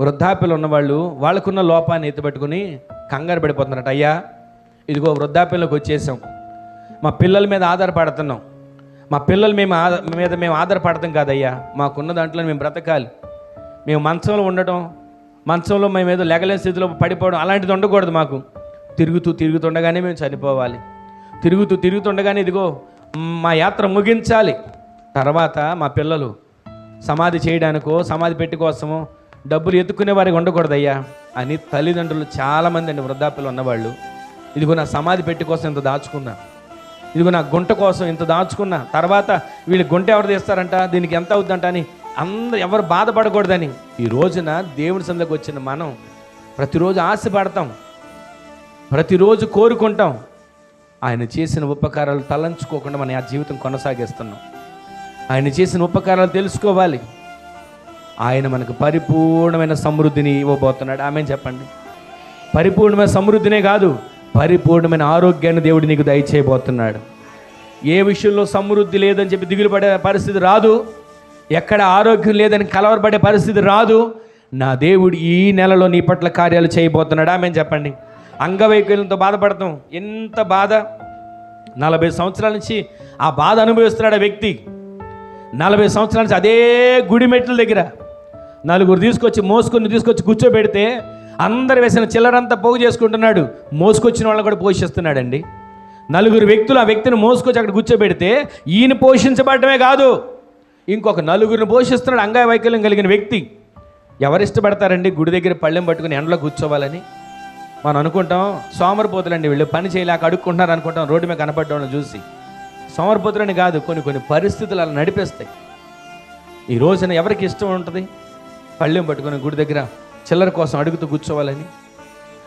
వృద్ధాప్యలు ఉన్నవాళ్ళు వాళ్ళకున్న లోపాన్ని ఎత్తుపెట్టుకుని కంగారు పడిపోతున్నారట. అయ్యా ఇదిగో వృద్ధాప్యంలోకి వచ్చేసాం. మా పిల్లల మీద ఆధారపడుతున్నాం. మా పిల్లలు మేము ఆధార మీద మేము ఆధారపడతాం కాదయ్యా. మాకున్న దాంట్లో మేము బ్రతకాలి. మేము మంచంలో ఉండటం మంచంలో మేము ఏదో లెగలేని స్థితిలో పడిపోవడం అలాంటిది ఉండకూడదు మాకు. తిరుగుతూ తిరుగుతుండగానే మేము చనిపోవాలి. తిరుగుతూ తిరుగుతుండగానే ఇదిగో మా యాత్ర ముగించాలి. తర్వాత మా పిల్లలు సమాధి చేయడానికో సమాధి పెట్టుకోసమో డబ్బులు ఎత్తుకునే వారికి ఉండకూడదయ్యా అని తల్లిదండ్రులు చాలామంది అండి వృద్ధాప్యలు ఉన్నవాళ్ళు. ఇదిగో నా సమాధి పెట్టి కోసం ఇంత దాచుకున్నా. ఇదిగో నా గుంట కోసం ఇంత దాచుకున్నా. తర్వాత వీళ్ళు గుంట ఎవరు తీస్తారంట? దీనికి ఎంత అవుద్దంట అని అందరు ఎవరు బాధపడకూడదని. ఈ రోజున దేవుని సందకు వచ్చిన మనం ప్రతిరోజు ఆశపడతాం. ప్రతిరోజు కోరుకుంటాం. ఆయన చేసిన ఉపకారాలు తలంచుకోకుండా మన ఆ జీవితం కొనసాగిస్తున్నాం. ఆయన చేసిన ఉపకారాలు తెలుసుకోవాలి. ఆయన మనకు పరిపూర్ణమైన సమృద్ధిని ఇవ్వబోతున్నాడు. ఆమె చెప్పండి. పరిపూర్ణమైన సమృద్ధినే కాదు పరిపూర్ణమైన ఆరోగ్యాన్ని దేవుడు నీకు దయచేయబోతున్నాడు. ఏ విషయంలో సమృద్ధి లేదని చెప్పి దిగులు పడే పరిస్థితి రాదు ఎక్కడ ఆరోగ్యం లేదని కలవరపడే పరిస్థితి రాదు నా దేవుడు ఈ నెలలో నీ పట్ల కార్యాలు చేయబోతున్నాడు. ఆమె చెప్పండి. అంగవైకల్యంతో బాధపడతాం. ఎంత బాధ? నలభై సంవత్సరాల నుంచి ఆ బాధ అనుభవిస్తున్నాడు ఆ వ్యక్తి. నలభై సంవత్సరాల నుంచి అదే గుడి మెట్ల దగ్గర నలుగురు తీసుకొచ్చి మోసుకొని తీసుకొచ్చి కూర్చోబెడితే అందరు వేసిన చిల్లరంతా పోగు చేసుకుంటున్నాడు. మోసుకొచ్చిన వాళ్ళని కూడా పోషిస్తున్నాడండి. నలుగురు వ్యక్తులు ఆ వ్యక్తిని మోసుకొచ్చి అక్కడ కూర్చోబెడితే ఈయన పోషించబడటమే కాదు. ఇంకొక నలుగురిని పోషిస్తున్నాడు అంగవైకల్యం కలిగిన వ్యక్తి. ఎవరు ఇష్టపడతారండి గుడి దగ్గర పళ్ళెం పట్టుకుని ఎండలో కూర్చోవాలని. మనం అనుకుంటాం సోమరిపోతులండి వీళ్ళు పని చేయలేక అడుక్కుంటున్నారు అనుకుంటాం. రోడ్డు మీద కనపడడం చూసి. సోమరిపోతులని కాదు కొన్ని కొన్ని పరిస్థితులు అలా నడిపేస్తాయి. ఈ రోజున ఎవరికి ఇష్టం ఉంటుంది? పళ్ళెం పట్టుకుని గుడి దగ్గర చిల్లర కోసం అడుగుతూ కూర్చోవాలని.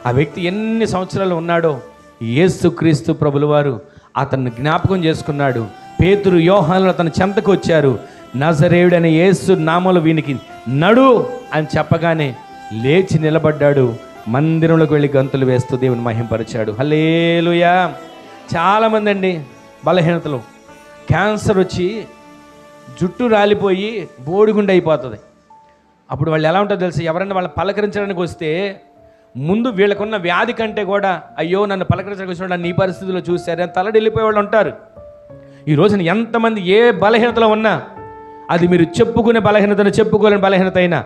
ఆ వ్యక్తి ఎన్ని సంవత్సరాలు ఉన్నాడో ఏసు క్రీస్తు ప్రభులవారు అతన్ని జ్ఞాపకం చేసుకున్నాడు. పేతురు యోహానులు అతని చెంతకు వచ్చారు. నజరేయుడనే యేసు నామలు వీనికి నడు అని చెప్పగానే లేచి నిలబడ్డాడు. మందిరంలోకి వెళ్ళి గంతులు వేస్తూ దేవుని మహింపరిచాడు. హలేలుయా చాలామంది అండి బలహీనతలు. క్యాన్సర్ వచ్చి జుట్టు రాలిపోయి బోడిగుండు అయిపోతుంది అప్పుడు వాళ్ళు ఎలా ఉంటారో తెలుసు? ఎవరైనా వాళ్ళని పలకరించడానికి వస్తే ముందు వీళ్ళకున్న వ్యాధి కంటే కూడా అయ్యో నన్ను పలకరించడానికి వచ్చిన నీ పరిస్థితిలో చూశారు అని తలడిల్లిపోయే వాళ్ళు ఉంటారు. ఈ రోజున ఎంతమంది ఏ బలహీనతలో ఉన్నా అది మీరు చెప్పుకునే బలహీనతను చెప్పుకోలేని బలహీనత అయినా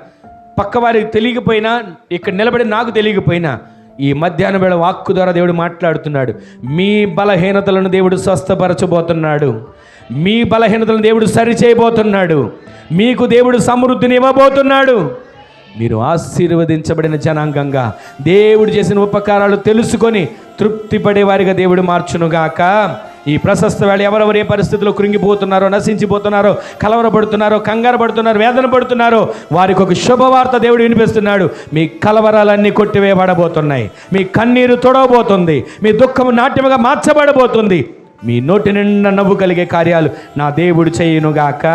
పక్కవారికి తెలియకపోయినా ఇక్కడ నిలబడి నాకు తెలియకపోయినా ఈ మధ్యాహ్నం వేళ వాక్కు ద్వారా దేవుడు మాట్లాడుతున్నాడు. మీ బలహీనతలను దేవుడు స్వస్థపరచబోతున్నాడు. మీ బలహీనతలను దేవుడు సరిచేయబోతున్నాడు. మీకు దేవుడు సమృద్ధిని ఇవ్వబోతున్నాడు. మీరు ఆశీర్వదించబడిన జనాంగంగా దేవుడు చేసిన ఉపకారాలు తెలుసుకొని తృప్తి పడేవారిగా దేవుడు మార్చునుగాక. ఈ ప్రశస్త వేళ ఎవరెవరు ఏ పరిస్థితిలో కృంగిపోతున్నారో నశించిపోతున్నారో కలవరపడుతున్నారో కంగారు పడుతున్నారో వేదన పడుతున్నారో వారికి ఒక శుభవార్త దేవుడు వినిపిస్తున్నాడు. మీ కలవరాలన్నీ కొట్టివేయబడబోతున్నాయి. మీ కన్నీరు తొడవబోతుంది. మీ దుఃఖము నాట్యముగా మార్చబడబోతుంది. మీ నోటి నిండా నవ్వు కలిగే కార్యాలు నా దేవుడు చేయునుగాక.